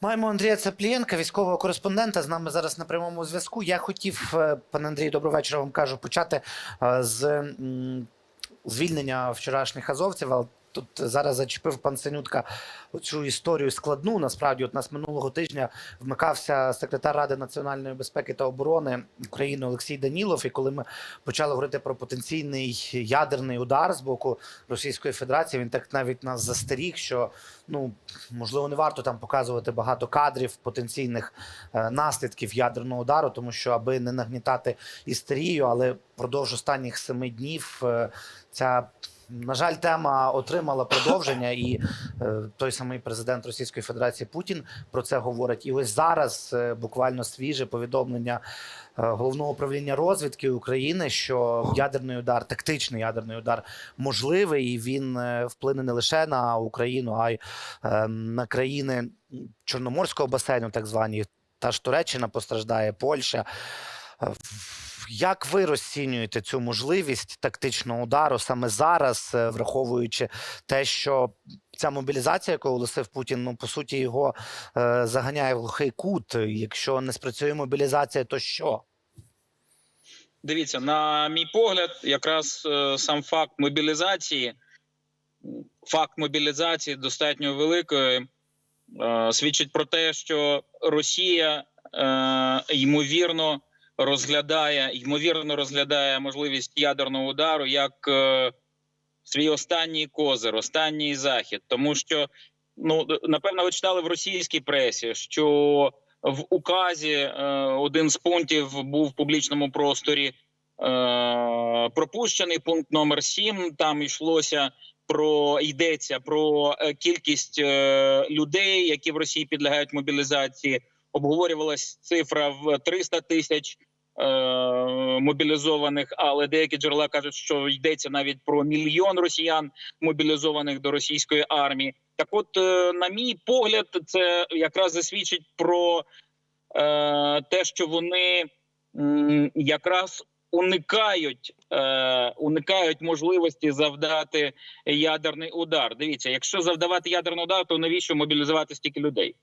Маємо Андрія Цеплієнка, військового кореспондента. З нами зараз на прямому зв'язку. Я хотів, е, пане Андрій, доброго вечора вам кажу, почати е, з звільнення вчорашніх азовців. Тут зараз зачепив пан Синютка цю історію складну. Насправді, от нас минулого тижня вмикався секретар Ради національної безпеки та оборони України Олексій Данілов. І коли ми почали говорити про потенційний ядерний удар з боку Російської Федерації, він так навіть нас застеріг, що ну можливо не варто там показувати багато кадрів потенційних е, наслідків ядерного удару, тому що аби не нагнітати істерію, але впродовж останніх семи днів е, ця. На жаль, тема отримала продовження, і е, той самий президент Російської Федерації Путін про це говорить. І ось зараз е, буквально свіже повідомлення е, головного управління розвідки України, що ядерний удар, тактичний ядерний удар можливий, і він вплине не лише на Україну, а й на країни Чорноморського басейну, так звані. Та ж Туреччина постраждає, Польща. Як ви розцінюєте цю можливість тактичного удару саме зараз, е, враховуючи те, що ця мобілізація, яку оголосив Путін, ну по суті його е, заганяє в глухий кут. Якщо не спрацює мобілізація, то що? Дивіться, на мій погляд, якраз е, сам факт мобілізації, факт мобілізації достатньо великої, е, свідчить про те, що Росія е, ймовірно розглядає, ймовірно розглядає можливість ядерного удару як е, свій останній козир, останній захід, тому що ну напевно ви читали в російській пресі, що в указі е, один з пунктів був в публічному просторі е, пропущений пункт номер 7 Там йшлося про йдеться про е, кількість е, людей, які в Росії підлягають мобілізації. Обговорювалась цифра в 300 тисяч мобілізованих, але деякі джерела кажуть, що йдеться навіть про мільйон росіян мобілізованих до російської армії. Так, от, е, на мій погляд, це якраз засвідчить про е, те, що вони якраз уникають, е, уникають можливості завдати ядерний удар. Дивіться, якщо завдавати ядерний удар, то навіщо мобілізувати стільки людей?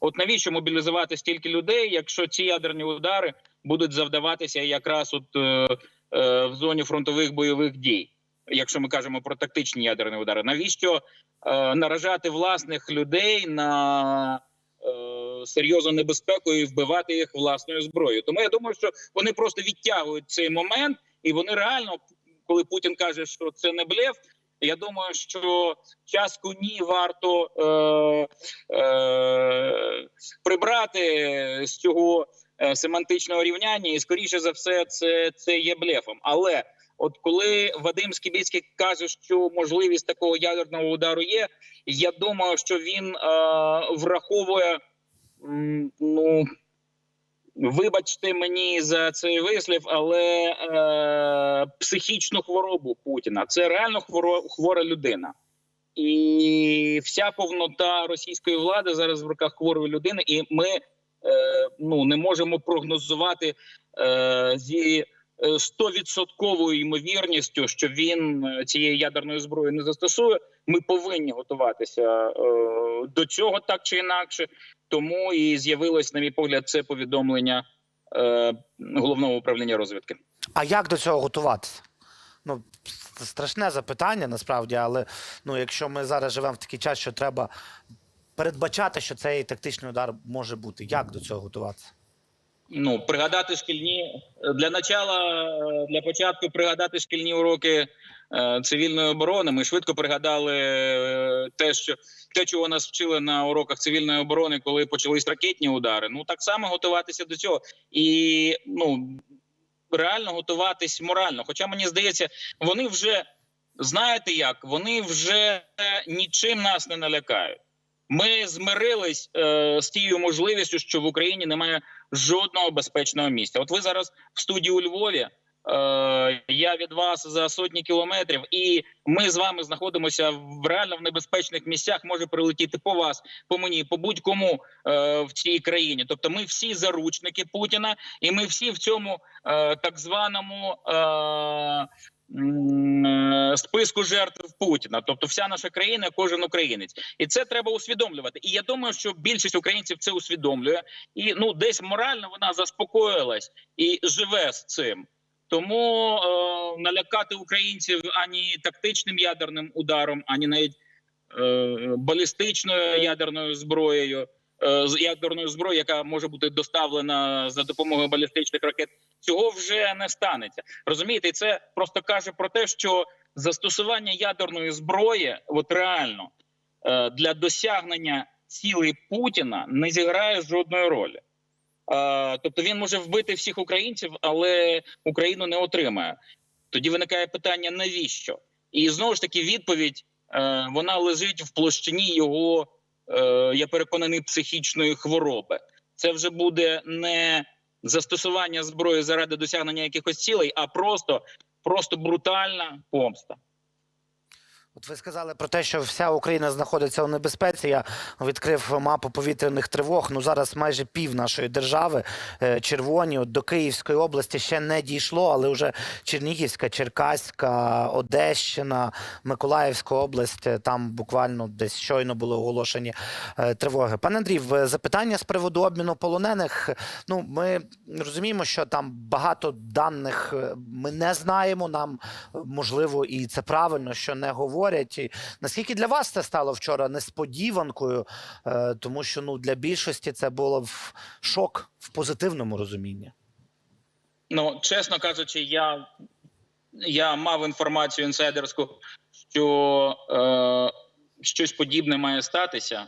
От навіщо мобілізувати стільки людей, якщо ці ядерні удари будуть завдаватися якраз от е, е, в зоні фронтових бойових дій? Якщо ми кажемо про тактичні ядерні удари, навіщо е, наражати власних людей на е, серйозну небезпеку і вбивати їх власною зброєю? Тому я думаю, що вони просто відтягують цей момент, і вони реально, коли Путін каже, що це не блеф. Я думаю, що частку ні варто е, е, прибрати з цього е, семантичного рівняння, і скоріше за все, це, це є блефом. Але от коли Вадим Скібіцький каже, що можливість такого ядерного удару є, я думаю, що він е, враховує ну. Вибачте мені за цей вислів, але е, психічну хворобу Путіна. Це реально хворо, хвора людина, і вся повнота російської влади зараз в руках хворої людини, і ми е, ну не можемо прогнозувати е, зі стовідсотковою ймовірністю, що він е, цієї ядерної зброї не застосує. Ми повинні готуватися е, до цього так чи інакше. Тому і з'явилось, на мій погляд, це повідомлення е, головного управління розвідки. А як до цього готуватися? Ну, це страшне запитання насправді, але ну, якщо ми зараз живемо в такий час, що треба передбачати, що цей тактичний удар може бути, як до цього готуватися? Ну пригадати шкільні для начала, е, для початку пригадати шкільні уроки е, цивільної оборони. Ми швидко пригадали е, те, що те, чого нас вчили на уроках цивільної оборони, коли почались ракетні удари. Ну так само готуватися до цього і ну реально готуватись морально. Хоча мені здається, вони вже знаєте як, вони вже нічим нас не налякають. Ми змирились е, з тією можливістю, що в Україні немає жодного безпечного місця. От ви зараз в студії у Львові. Е, я від вас за сотні кілометрів, і ми з вами знаходимося в реально в небезпечних місцях. Може прилетіти по вас, по мені, по будь-кому е, в цій країні. Тобто, ми всі заручники Путіна, і ми всі в цьому е, так званому е, списку жертв Путіна, тобто вся наша країна, кожен українець, і це треба усвідомлювати. І я думаю, що більшість українців це усвідомлює, і ну десь морально вона заспокоїлась і живе з цим. Тому е, налякати українців ані тактичним ядерним ударом, ані навіть е, балістичною ядерною зброєю, е, з ядерною зброєю, яка може бути доставлена за допомогою балістичних ракет, цього вже не станеться. Розумієте, це просто каже про те, що застосування ядерної зброї, от реально е, для досягнення цілей Путіна не зіграє жодної ролі. Е, Тобто він може вбити всіх українців, але Україну не отримає. Тоді виникає питання: навіщо? І знову ж таки, відповідь е, вона лежить в площині його, е, я переконаний, психічної хвороби. Це вже буде не застосування зброї заради досягнення якихось цілей, а просто, просто брутальна помста. От ви сказали про те, що вся Україна знаходиться у небезпеці. Я відкрив мапу повітряних тривог. Ну зараз майже пів нашої держави е, червоні. От до Київської області ще не дійшло, але вже Чернігівська, Черкаська, Одещина, Миколаївська область. е, Там буквально десь щойно були оголошені е, тривоги. Пане Андрій, запитання з приводу обміну полонених. Ну, ми розуміємо, що там багато даних ми не знаємо. Нам можливо, і це правильно, що не говорять. І наскільки для вас це стало вчора несподіванкою, Е, тому що ну для більшості це було в шок в позитивному розумінні. Ну, чесно кажучи, я, я мав інформацію інсайдерську, що е, щось подібне має статися,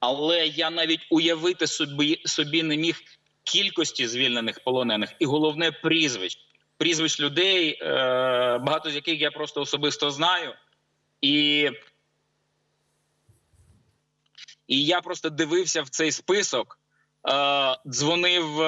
але я навіть уявити собі, собі не міг кількості звільнених полонених і головне прізвищ. Прізвищ людей, е, багато з яких я просто особисто знаю. І, і я просто дивився в цей список, е, дзвонив.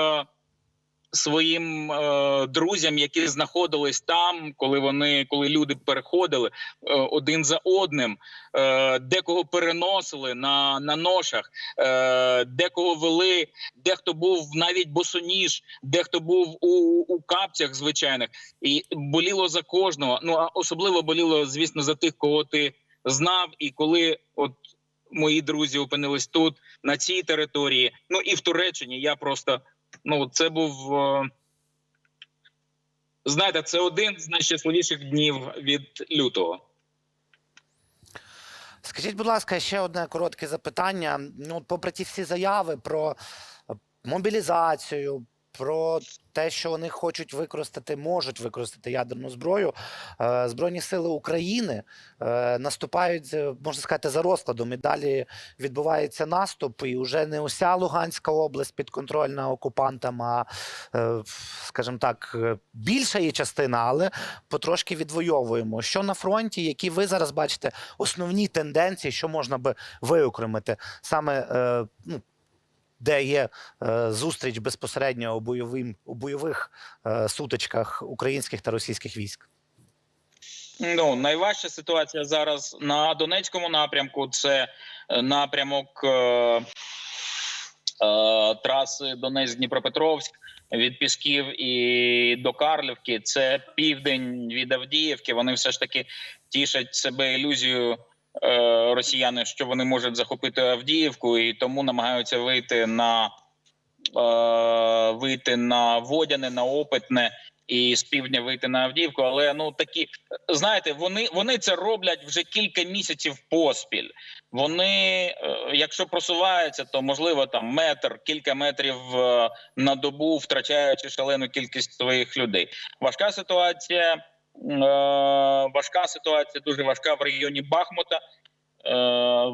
Своїм е, друзям, які знаходились там, коли вони коли люди переходили е, один за одним, е, декого переносили на, на ношах, е, декого вели, дехто був навіть босоніж, дехто був у, у капцях звичайних, і боліло за кожного. Ну а особливо боліло, звісно, за тих, кого ти знав, і коли от. Мої друзі опинились тут, на цій території. Ну і в Туреччині я просто ну це був е, знаєте, це один з найщасливіших днів від лютого. Скажіть, будь ласка, ще одне коротке запитання. Ну, попри ті всі заяви про мобілізацію, про те, що вони хочуть використати, можуть використати ядерну зброю, е, Збройні сили України е, наступають, можна сказати, за розкладом. І далі відбувається наступ, і вже не уся Луганська область підконтрольна окупантам, а, е, скажімо так, більша її частина, але потрошки відвоюємо. Що на фронті, які ви зараз бачите основні тенденції, що можна би виокремити саме ну, де є е, зустріч безпосередньо у, бойовим, у бойових е, сутичках українських та російських військ? Ну найважча ситуація зараз на Донецькому напрямку. Це е, напрямок е, е, траси Донецьк-Дніпропетровськ від Пісків і до Карлівки. Це південь від Авдіївки. Вони все ж таки тішать себе ілюзією. Е, Росіяни, що вони можуть захопити Авдіївку, і тому намагаються вийти на е, вийти на водяне, на опитне і з півдня вийти на Авдіївку. Але ну такі знаєте, вони, вони це роблять вже кілька місяців поспіль. Вони, е, якщо просуваються, то можливо там метр, кілька метрів на добу, втрачаючи шалену кількість своїх людей. Важка ситуація. Е, Важка ситуація, дуже важка в регіоні Бахмута. Е,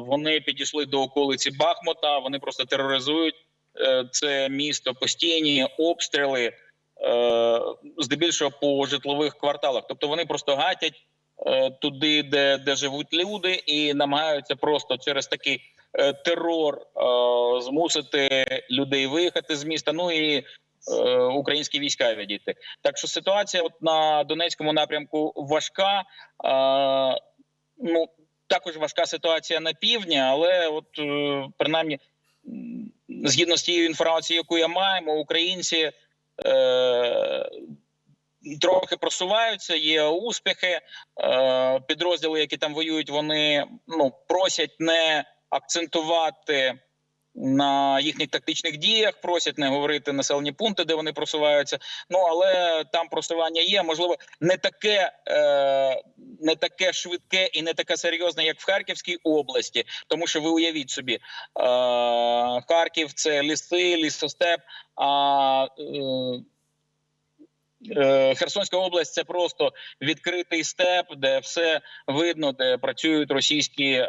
Вони підійшли до околиці Бахмута. Вони просто тероризують е, це місто, постійні обстріли, здебільшого по житлових кварталах. Тобто вони просто гатять туди, де, де живуть люди, і намагаються просто через такий терор змусити людей виїхати з міста. Ну і українські війська відійти. Так що ситуація от на Донецькому напрямку важка. Е, ну також важка ситуація на півдні, але от е, принаймні, згідно з тією інформацією, яку я маємо, українці е, трохи просуваються, є успіхи. Е, підрозділи, які там воюють, вони ну просять не акцентувати на їхніх тактичних діях, просять не говорити населені пункти, де вони просуваються. Ну але там просування є. Можливо, не таке, е, не таке швидке і не таке серйозне, як в Харківській області. Тому що ви уявіть собі, е, Харків це ліси, лісостеп. А е, Херсонська область це просто відкритий степ, де все видно, де працюють російські е,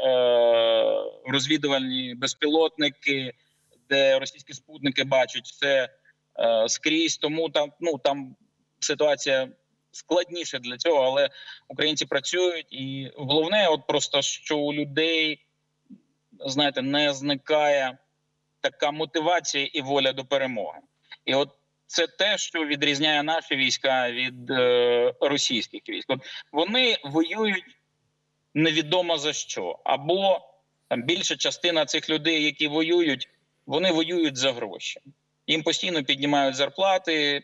розвідувальні безпілотники, де російські спутники бачать все е, скрізь. Тому там ну там ситуація складніша для цього, але українці працюють, і головне, от просто що у людей знаєте, не зникає така мотивація і воля до перемоги. І от це те, що відрізняє наші війська від е, російських військ. От вони воюють невідомо за що, або там більша частина цих людей, які воюють, вони воюють за гроші. Їм постійно піднімають зарплати е,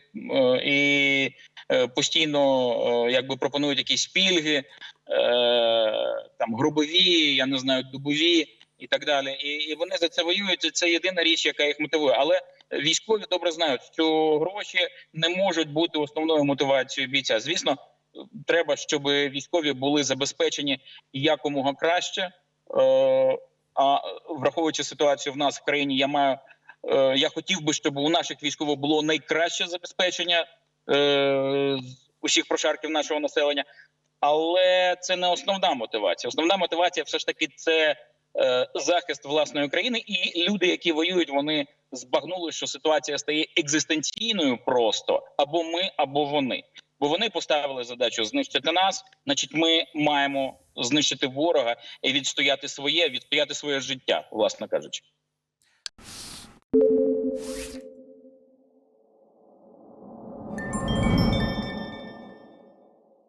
і е, постійно е, якби пропонують якісь пільги, е, там грубові, я не знаю, дубові і так далі. І, і вони за це воюють. і Це єдина річ, яка їх мотивує. Але військові добре знають, що гроші не можуть бути основною мотивацією бійця. Звісно, треба, щоб військові були забезпечені якомога краще. Е, а враховуючи ситуацію в нас в країні, я маю е, я хотів би, щоб у наших військових було найкраще забезпечення е, усіх прошарків нашого населення. Але це не основна мотивація. Основна мотивація, все ж таки, це захист власної країни, і люди, які воюють, вони збагнули, що ситуація стає екзистенційною просто або ми, або вони. Бо вони поставили задачу знищити нас. Значить, ми маємо знищити ворога і відстояти своє, відстояти своє життя, власне кажучи.